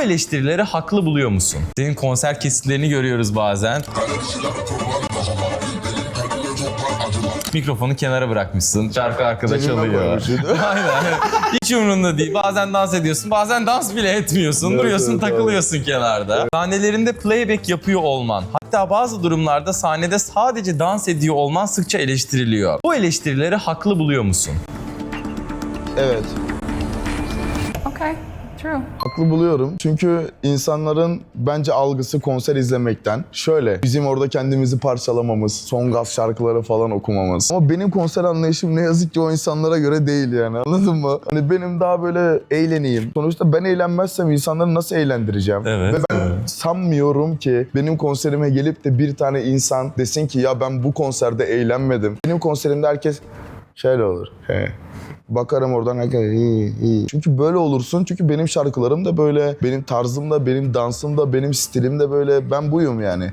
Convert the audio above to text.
Bu eleştirileri haklı buluyor musun? Senin konser kesitlerini görüyoruz bazen. Mikrofonu kenara bırakmışsın. Şarkı arkada Cebime çalıyor. Aynen. Hiç umurunda değil. Bazen dans ediyorsun, bazen dans bile etmiyorsun. Evet, Duruyorsun, evet, takılıyorsun kenarda. Sahnelerinde playback yapıyor olman, hatta bazı durumlarda sahnede sadece dans ediyor olman sıkça eleştiriliyor. Bu eleştirileri haklı buluyor musun? Evet. Okay, true. Haklı buluyorum. Çünkü insanların bence algısı konser izlemekten şöyle. Bizim orada kendimizi parçalamamız, son gaz şarkıları falan okumamız. Ama benim konser anlayışım ne yazık ki o insanlara göre değil yani anladın mı? Hani benim daha böyle eğleneyim. Sonuçta ben eğlenmezsem insanları nasıl eğlendireceğim? Evet, Ve ben evet. sanmıyorum ki benim konserime gelip de bir tane insan desin ki ya ben bu konserde eğlenmedim. Benim konserimde herkes şöyle olur. He. Bakarım oradan iyi iyi. Çünkü böyle olursun. Çünkü benim şarkılarım da böyle, benim tarzım da, benim dansım da, benim stilim de böyle. Ben buyum yani.